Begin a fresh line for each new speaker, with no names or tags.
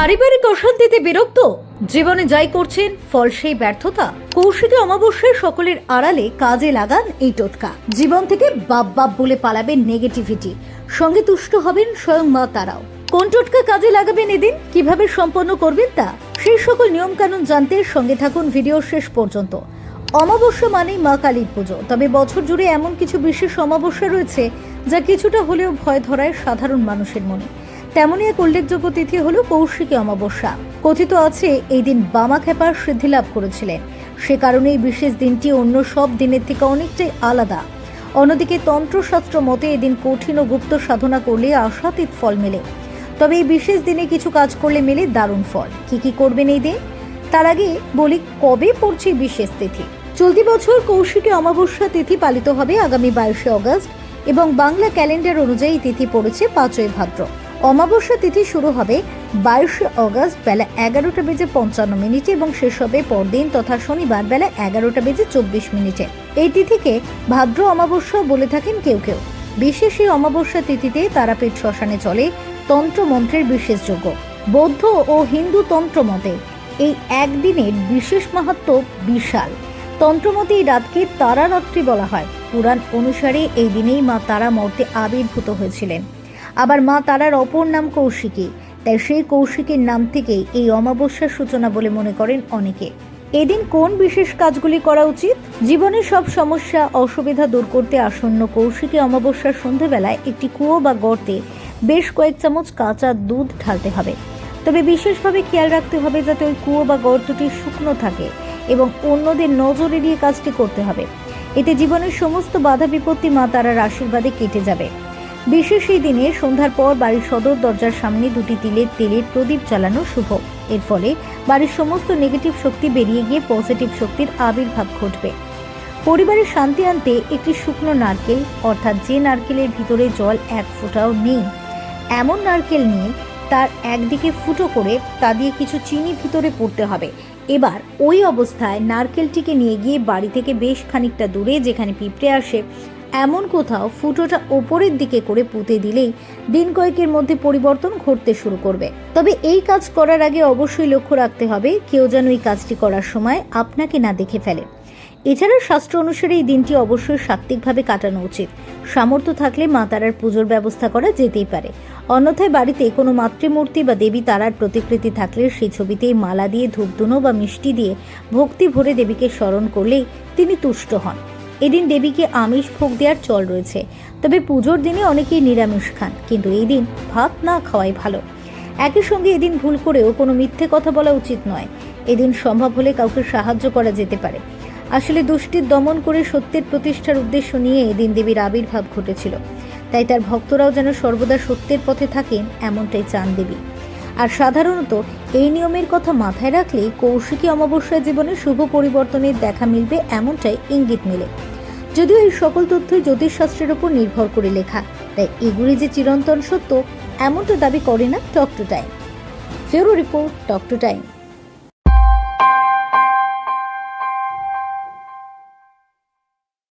পারিবারিক অশান্তিতে বিরক্ত? জীবনে যাই করছেন, ফল সেই ব্যর্থতা? কৌশিকী অমাবস্যায় সকলের আড়ালে কাজে লাগান এই টোটকা। জীবন থেকে বাপ বাপ বলে পালাবেন নেগেটিভিটি সঙ্গে তুষ্ট হবেন স্বয়ং মা তারাও। কোন টোটকা কাজে লাগাবেন এদিন? কীভাবে সম্পন্ন করবেন তা? সেই সকল নিয়মকানুন জানতে সঙ্গে থাকুন ভিডিও শেষ পর্যন্ত। অমাবস্যা মানেই মা কালীর পুজো। তবে বছর জুড়ে এমন কিছু বিশেষ অমাবস্যা রয়েছে, যা কিছুটা হলেও ভয় ধরায় সাধারণ মানুষের মনে। তেমনই এক উল্লেখযোগ্য তিথি হল কৌশিকী অমাবস্যা। কথিত আছে, এই দিন বামা খেপার সিদ্ধি লাভ করেছিলেন। সে কারণেই বিশেষ দিনটি অন্য সব দিনের থেকে অনেকটাই আলাদা। অন্যদিকে তন্ত্রশাস্ত্র মতে এদিন কঠিন ও গুপ্ত সাধনা করলে আশাতীত ফল মেলে। তবে এই বিশেষ দিনে কিছু কাজ করলে মেলে দারুণ ফল। কি কি করবেন এই দিন? তার আগে বলি কবে পড়ছে বিশেষ তিথি? চলতি বছর কৌশিকী অমাবস্যা তিথি পালিত হবে আগামী বাইশে অগস্ট এবং বাংলা ক্যালেন্ডার অনুযায়ী তিথি পড়েছে পাঁচই ভাদ্র। অমাবস্যা তিথি শুরু হবে বাইশে অগস্ট বেলা এগারোটা বেজে পঞ্চান্ন মিনিটে এবং শেষ হবে পরদিন তথা শনিবার বেলা এগারোটা বেজে চব্বিশ মিনিটে। এই তিথিকে ভাদ্র অমাবস্যা বলে থাকেন কেউ কেউ। বিশেষ এই অমাবস্যা তিথিতে তারাপীঠ শ্মশানে চলে তন্ত্রমন্ত্রের বিশেষ যোগ্য বৌদ্ধ ও হিন্দু তন্ত্র মতে এই একদিনের বিশেষ মাহাত্ম বিশাল। তন্ত্রমতে এই রাতকে তারারাত্রি বলা হয়। পুরাণ অনুসারে এই দিনেই মা তারা মর্তে আবির্ভূত হয়েছিলেন। আবার মা তারার অপর নাম কৌশিকী। তাই সেই কৌশিকীর নাম থেকেই এই অমাবস্যার সূচনা বলে মনে করেন অনেকে। এদিন কোন বিশেষ কাজগুলি করা উচিত? জীবনের সব সমস্যা, অসুবিধা দূর করতে আসন্ন কৌশিকী অমাবস্যার সন্ধেবেলায় একটি কুয়ো বা গর্তে বেশ কয়েক চামচ কাঁচা দুধ ঢালতে হবে। তবে বিশেষভাবে খেয়াল রাখতে হবে যাতে ওই কুয়ো বা গর্তটি শুকনো থাকে এবং অন্যদের নজর এড়িয়ে কাজটি করতে হবে। এতে জীবনের সমস্ত বাধা বিপত্তি মা তারার আশীর্বাদে কেটে যাবে। বিশেষ এই দিনে সন্ধ্যার পর বাড়ির সদর দরজার সামনে দুটি তিলের তেলের প্রদীপ জ্বালানো শুভ। এর ফলে বাড়ির সমস্ত নেগেটিভ শক্তি বেরিয়ে গিয়ে পজিটিভ শক্তির আবির্ভাব ঘটবে। পরিবারের শান্তি আনতে একটি শুকনো নারকেল, অর্থাৎ যে নারকেলের ভিতরে জল এক ফোঁটাও নেই, এমন নারকেল নিয়ে তার একদিকে ফুটো করে তা দিয়ে কিছু চিনি ভিতরে পড়তে হবে। এবার ওই অবস্থায় নারকেলটিকে নিয়ে গিয়ে বাড়ি থেকে বেশ খানিকটা দূরে যেখানে পিঁপড়ে আসে এমন কোথাও ফুটোটা ওপরের দিকে করে পুঁতে দিলেই দিন কয়েকের মধ্যে পরিবর্তন ঘটতে শুরু করবে। তবে এই কাজ করার আগে অবশ্যই লক্ষ্য রাখতে হবে কেউ যেন এই কাজটি করার সময় আপনাকে না দেখে ফেলে। এছাড়া শাস্ত্র অনুসারে এই দিনটি অবশ্যই সাত্ত্বিকভাবে কাটানো উচিত। সামর্থ্য থাকলে মা তারার পুজোর ব্যবস্থা করা যেতেই পারে। অন্যথায় বাড়িতে কোনো মাতৃমূর্তি বা দেবী তারার প্রতিকৃতি থাকলে সেই ছবিতেই মালা দিয়ে ধূপধুনো বা মিষ্টি দিয়ে ভক্তি ভরে দেবীকে স্মরণ করলেই তিনি তুষ্ট হন। এদিন দেবীকে আমিষ ভোগ দেওয়ার চল রয়েছে। তবে পুজোর দিনে অনেকেই নিরামিষ খান, কিন্তু এই দিন ভাত না খাওয়াই ভালো। একই সঙ্গে এদিন ভুল করেও কোনো মিথ্যে কথা বলা উচিত নয়। এদিন সম্ভব হলে কাউকে সাহায্য করা যেতে পারে। আসলে দুষ্টির দমন করে সত্যের প্রতিষ্ঠার উদ্দেশ্য নিয়ে এদিন দেবীর আবির্ভাব ঘটেছিল। তাই তার ভক্তরাও যেন সর্বদা সত্যের পথে থাকেন, এমনটাই চান দেবী। আর সাধারণত এই নিয়মের কথা মাথায় রাখলেই কৌশিকী অমাবস্যা জীবনে শুভ পরিবর্তনের দেখা মিলবে, এমনটাই ইঙ্গিত মেলে। যদিও এই সকল তথ্যই জ্যোতিষশাস্ত্রের উপর নির্ভর করে লেখা, তাই এগুলি যে চিরন্তন সত্য, এমনটা দাবি করে না টক টু টাইম। ফেরো রিপোর্ট টক টু টাইম।